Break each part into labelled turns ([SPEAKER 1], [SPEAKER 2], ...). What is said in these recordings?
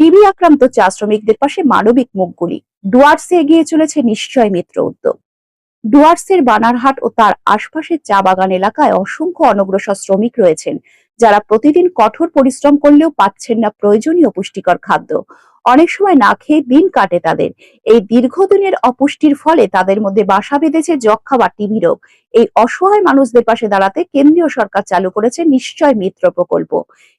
[SPEAKER 1] TB আক্রান্ত চা শ্রমিকদের পাশে মানবিক মুখগুলি। ডুয়ার্সে এগিয়ে চলেছে নিশ্চয় মিত্র উদ্যোগ। ডুয়ার্সের বানারহাট ও তার আশপাশের চা বাগান এলাকায় অসংখ্য অনগ্রসর শ্রমিক রয়েছেন, যারা প্রতিদিন কঠোর পরিশ্রম করলেও পাচ্ছেন না প্রয়োজনীয় পুষ্টিকর খাদ্য। অনেক সময় না খেয়ে দিন কাটে তাদের। এই দীর্ঘদিনের অপুষ্টির ফলে তাদের মধ্যে বাসা বেঁধেছে যক্ষা বা টিবি রোগ। এই অসহায় মানুষদের পাশে দাঁড়াতে কেন্দ্রীয় সরকার চালু করেছে নিশ্চয় মিত্র প্রকল্প।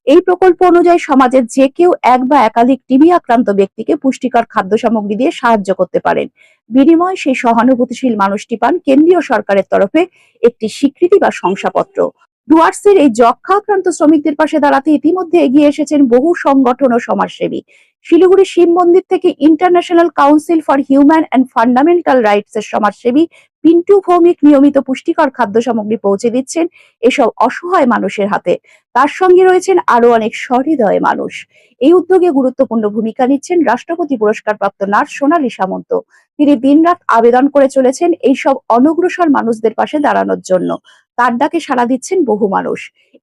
[SPEAKER 1] এই প্রকল্প অনুযায়ী সমাজের যে কেউ এক বা একাধিক টিবি আক্রান্ত ব্যক্তিকে পুষ্টিকর খাদ্য সামগ্রী দিয়ে সাহায্য করতে পারেন। বিনিময়ে সেই সহানুভূতিশীল মানুষটি পান কেন্দ্রীয় সরকারের তরফে একটি স্বীকৃতি বা শংসাপত্র। ডুয়ার্সের এই যক্ষা আক্রান্ত শ্রমিকদের পাশে দাঁড়াতে ইতিমধ্যে এগিয়ে এসেছেন বহু সংগঠন ও সমাজসেবী। শিলিগুড়ি শিব মন্দির থেকে international council for human and fundamental rights এর সমাজসেবী পিন্টু ভৌমিক নিয়মিত পুষ্টিকর খাদ্য সামগ্রী পৌঁছে দিচ্ছেন এসব অসহায় মানুষের হাতে। তার সঙ্গে রয়েছেন আরও অনেক সহৃদয় মানুষ। এই উদ্যোগে গুরুত্বপূর্ণ ভূমিকা নিচ্ছেন রাষ্ট্রপতি পুরস্কারপ্রাপ্ত নার্স সোনালী সামন্ত। তিনি দিনরাত আবেদন করে চলেছেন এইসব অনগ্রসর মানুষদের পাশে দাঁড়ানোর জন্য। তার ডাকে সাড়া দিচ্ছেন বহু মানুষ।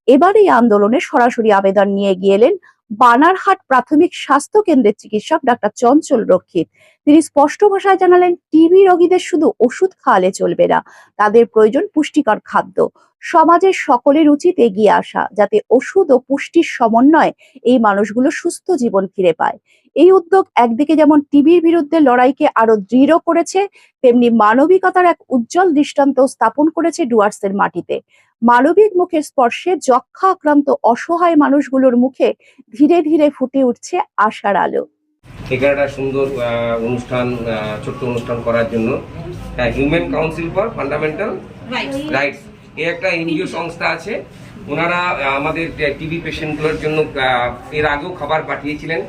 [SPEAKER 1] এবার এই আন্দোলনে সরাসরি আবেদন নিয়ে গিয়েলেন বানারহাট প্রাথমিক স্বাস্থ্য কেন্দ্রের চিকিৎসক ডাক্তার চঞ্চল রক্ষিত। তিনি স্পষ্ট ভাষায় জানালেন টিবি রোগীদের শুধু ওষুধ খাওয়ালে চলবে না, তাদের প্রয়োজন পুষ্টিকর খাদ্য। সমাজের সকলের উচিত এগিয়ে আসা, যাতে ওষুধ ও পুষ্টির সমন্বয় এই মানুষগুলো সুস্থ জীবন ফিরে পায়। এই উদ্যোগ একদিকে যেমন টিবির বিরুদ্ধে লড়াইকে আরও দৃঢ় করেছে, তেমনি মানবিকতার এক উজ্জ্বল দৃষ্টান্ত স্থাপন করেছে ডুয়ার্সের মাটিতে। মানবিক মুখের স্পর্শে যক্ষা আক্রান্ত অসহায় মানুষগুলোর মুখে ধীরে ধীরে ফুটে উঠছে আশার আলো।
[SPEAKER 2] এখানে একটা সুন্দর অনুষ্ঠান ছোট্ট অনুষ্ঠান করার জন্য। Human council for fundamental rights এ একটা এনজিও সংস্থা আছে। ওনারা আমাদের টিবি পেশেন্টগুলোর জন্য এর আগেও খাবার পাঠিয়েছিলেন।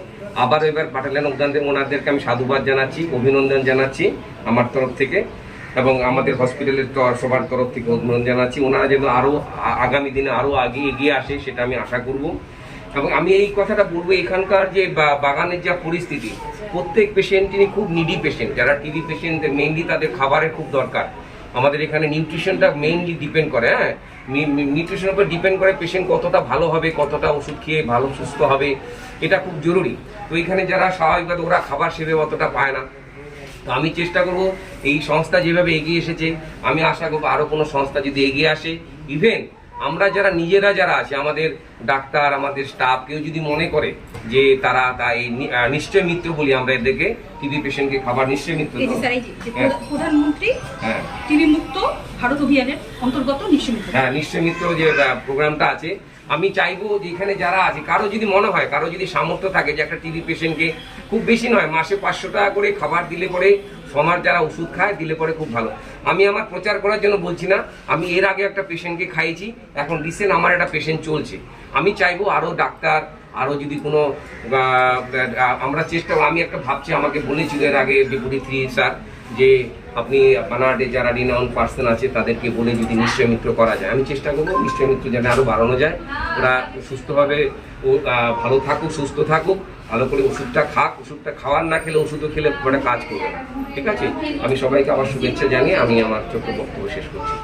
[SPEAKER 2] আবার এবার পাঠালেন ওনাদের ওনাদেরকে আমি সাধুবাদ জানাচ্ছি অভিনন্দন জানাচ্ছি আমার তরফ থেকে এবং আমাদের হসপিটালের সবার তরফ থেকে অভিনন্দন জানাচ্ছি। ওনারা যেন আরও আগামী দিনে আরও আগে এগিয়ে আসে সেটা আমি আশা করব। এবং আমি এই কথাটা বলব, এখানকার যে বাগানের যা পরিস্থিতি, প্রত্যেক পেশেন্টই খুব নিডি পেশেন্ট যারা টিবি পেশেন্ট মেইনলি তাদের খাবারের খুব দরকার। আমাদের এখানে নিউট্রিশনটা মেইনলি ডিপেন্ড করে হ্যাঁ? নিউট্রিশনের উপর ডিপেন্ড করে পেশেন্ট কতটা ভালো হবে, কতটা ওষুধ খেয়ে ভালো, সুস্থ হবে। এটা খুব জরুরি। তো এখানে যারা স্বাভাবিকভাবে ওরা খাবার সেবে অতটা পায় না। তো আমি চেষ্টা করব, এই সংস্থা যেভাবে এগিয়ে এসেছে, আমি আশা করব আরও কোনো সংস্থা যদি এগিয়ে আসে ইভেন আমরা যারা নিজেরা যারা আছে আমাদের ডাক্তার আমাদের স্টাফ কেউ যদি মনে করে যে তারা তা এই নিশ্চয় মিত্র বলি আমরা এদেরকে টিবি পেশেন্টকে খাবার নিশ্চয় মিত্র হ্যাঁ।
[SPEAKER 3] প্রধা- প্রধানমন্ত্রী
[SPEAKER 2] হ্যাঁ।
[SPEAKER 3] মুক্ত ভারত অভিযানের অন্তর্গত নিশ্চিত
[SPEAKER 2] হ্যাঁ নিশ্চয় মিত্র যে প্রোগ্রামটা আছে। আমি চাইব যে এখানে যারা আছে কারও যদি মনে হয় কারও যদি সামর্থ্য থাকে যে একটা টিবি পেশেন্টকে খুব বেশি নয় মাসে পাঁচশো টাকা করে খাবার দিলে পরে সমাজ যারা ওষুধ খায়, দিলে পরে খুব ভালো। আমি আমার প্রচার করার জন্য বলছি না, আমি এর আগে একটা পেশেন্টকে খাইয়েছি, এখন রিসেন্ট আমার একটা পেশেন্ট চলছে। আমি চাইব আরও ডাক্তার আরও যদি কোনো আমরা চেষ্টা, আমি একটা ভাবছি আমাকে বলেছিল এর আগে ডেপুটি থ্রি স্যার যে আপনি বানারডে যারা রিনাউন পার্সন আছে, তাদেরকে বলে যদি নিশ্চয় মিত্র করা যায়। আমি চেষ্টা করব নিশ্চয় মিত্র যেন আরও বাড়ানো যায়। ওরা সুস্থভাবে ও ভালো থাকুক, সুস্থ থাকুক, ভালো করে ওষুধটা খাক। ওষুধটা খাওয়ার না খেলে ওষুধও খেলে ওটা কাজ করবে না। ঠিক আছে? আমি সবাইকে আমার শুভেচ্ছা জানিয়ে আমি আমার ছোট্ট বক্তব্য শেষ করছি।